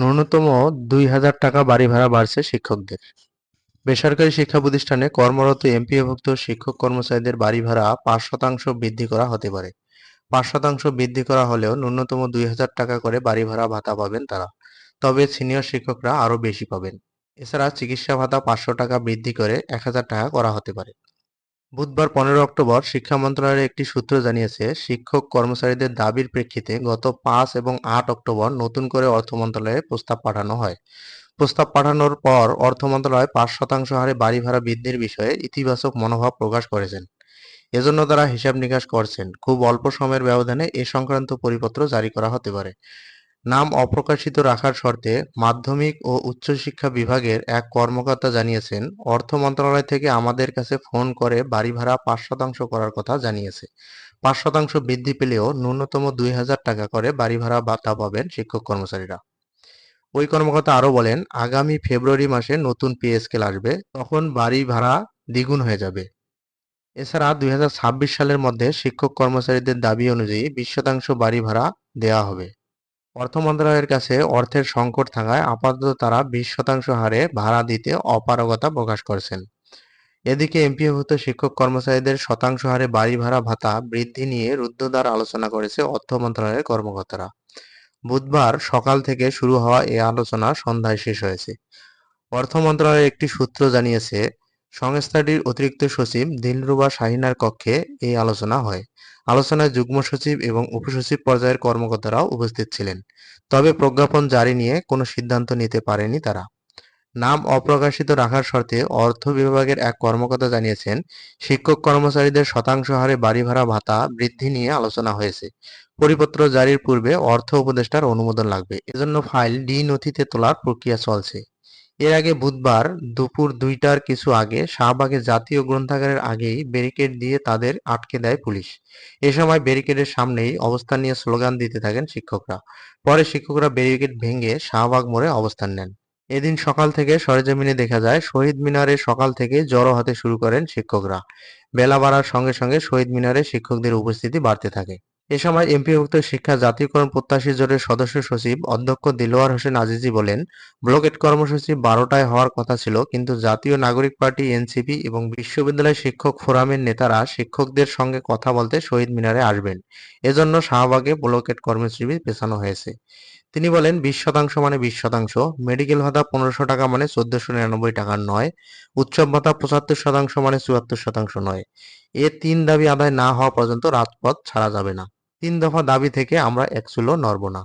ন্যূনতম দুই হাজার টাকা বাড়ি ভাড়া বাড়ছে শিক্ষকদের। বেসরকারি শিক্ষা প্রতিষ্ঠানে কর্মরত এমপিওভুক্ত শিক্ষক কর্মচারীদের বাড়ি ভাড়া পাঁচ শতাংশ বৃদ্ধি করা হতে পারে। পাঁচ শতাংশ বৃদ্ধি করা হলেও ন্যূনতম দুই হাজার টাকা করে বাড়ি ভাড়া ভাতা পাবেন তারা। তবে সিনিয়র শিক্ষকরা আরও বেশি পাবেন। এছাড়া চিকিৎসা ভাতা পাঁচশো টাকা বৃদ্ধি করে এক হাজার টাকা করা হতে পারে। বুধবার পনেরো অক্টোবর শিক্ষা মন্ত্রণালয়ের একটি সূত্র জানিয়েছে, শিক্ষক কর্মচারীদের দাবির প্রেক্ষিতে গত পাঁচ এবং আট অক্টোবর নতুন করে অর্থ মন্ত্রণালয়ে প্রস্তাব পাঠানো হয়। প্রস্তাব পাঠানোর পর অর্থ মন্ত্রণালয় পাঁচ শতাংশ হারে বাড়ি ভাড়া বৃদ্ধির বিষয়ে ইতিবাচক মনোভাব প্রকাশ করেছেন। এজন্য তারা হিসাব নিকাশ করছেন। খুব অল্প সময়ের ব্যবধানে এ সংক্রান্ত পরিপত্র জারি করা হতে পারে। নাম অপ্রকাশিত রাখার শর্তে মাধ্যমিক ও উচ্চশিক্ষা বিভাগের এক কর্মকর্তা জানিয়েছেন, অর্থ মন্ত্রণালয় থেকে আমাদের কাছে ফোন করে বাড়ি ভাড়া পাঁচ শতাংশ করার কথা জানিয়েছে। পাঁচ শতাংশ বৃদ্ধি পেলেও ন্যূনতম দুই হাজার টাকা করে বাড়ি ভাড়া ভাতা পাবেন শিক্ষক কর্মচারীরা। ওই কর্মকর্তা আরও বলেন, আগামী ফেব্রুয়ারি মাসে নতুন পে স্কেল আসবে, তখন বাড়ি ভাড়া দ্বিগুণ হয়ে যাবে। এছাড়া দুই হাজার ছাব্বিশ সালের মধ্যে শিক্ষক কর্মচারীদের দাবি অনুযায়ী বিশ শতাংশ বাড়ি ভাড়া দেওয়া হবে। অর্থ মন্ত্রণালয়ের কাছে অর্থের সংকট থাকায় আপাতত তারা বিশ শতাংশ হারে ভাড়া দিতে অপারগতা প্রকাশ করছেন। এদিকে এমপিওভুক্ত শিক্ষক কর্মচারীদের শতাংশ হারে বাড়ি ভাড়া ভাতা বৃদ্ধি নিয়ে রুদ্ধদ্বার আলোচনা করেছে অর্থ মন্ত্রণালয়ের কর্মকর্তারা। বুধবার সকাল থেকে শুরু হওয়া এই আলোচনা সন্ধ্যায় শেষ হয়েছে। অর্থ মন্ত্রণালয়ের একটি সূত্র জানিয়েছে সংস্থাটির অতিরিক্ত সচিব দিলরুবা শাহিনার কক্ষে এই আলোচনা হয়। আলোচনায় যুগ্ম সচিব এবং উপসচিব পর্যায়ের কর্মকর্তারাও উপস্থিত ছিলেন। তবে প্রজ্ঞাপন জারি নিয়ে কোনো সিদ্ধান্ত নিতে পারেনি তারা। নাম অপ্রকাশিত রাখার শর্তে অর্থ বিভাগের এক কর্মকর্তা জানিয়েছেন, শিক্ষক কর্মচারীদের শতাংশ হারে বাড়ি ভাড়া ভাতা বৃদ্ধি নিয়ে আলোচনা হয়েছে। পরিপত্র জারির পূর্বে অর্থ উপদেষ্টার অনুমোদন লাগবে। এজন্য ফাইল ডি নথিতে তোলার প্রক্রিয়া চলছে। এর আগে বুধবার দুপুর দুইটার কিছু আগে শাহবাগে জাতীয় গ্রন্থাগারের আগেই ব্যারিকেড দিয়ে তাদের আটকে দেয় পুলিশ। এ সময় ব্যারিকেডের সামনেই অবস্থান নিয়ে স্লোগান দিতে থাকেন শিক্ষকরা। পরে শিক্ষকরা ব্যারিকেড ভেঙে শাহবাগ মোড়ে অবস্থান নেন। এদিন সকাল থেকে সরেজমিনে দেখা যায়, শহীদ মিনারে সকাল থেকে জড়ো হতে শুরু করেন শিক্ষকরা। বেলা বাড়ার সঙ্গে সঙ্গে শহীদ মিনারে শিক্ষকদের উপস্থিতি বাড়তে থাকে। এ সময় এমপিভুক্ত শিক্ষা জাতীয়করণ প্রত্যাশী জোটের সদস্য সচিব অধ্যক্ষ দিলোয়ার হোসেন আজিজি বলেন, ব্লকেট কর্মসূচি বারোটায় হওয়ার কথা ছিল, কিন্তু জাতীয় নাগরিক পার্টি, এনসিপি এবং বিশ্ববিদ্যালয় শিক্ষক ফোরামের নেতারা শিক্ষকদের সঙ্গে কথা বলতে শহীদ মিনারে আসবেন। এজন্য শাহবাগে ব্লকেট কর্মসূচি পেছানো হয়েছে। তিনি বলেন, বিশ শতাংশ মানে বিশ শতাংশ, মেডিকেল ভাতা পনেরোশো টাকা মানে চোদ্দশো নিরানব্বই টাকার নয়, উৎসব ভাতা পঁচাত্তর শতাংশ মানে চুয়াত্তর শতাংশ নয়। এ তিন দাবি আদায় না হওয়া পর্যন্ত রাজপথ ছাড়া যাবে না। তিন দফা দাবি থেকে আমরা এক চুলো নড়ব না।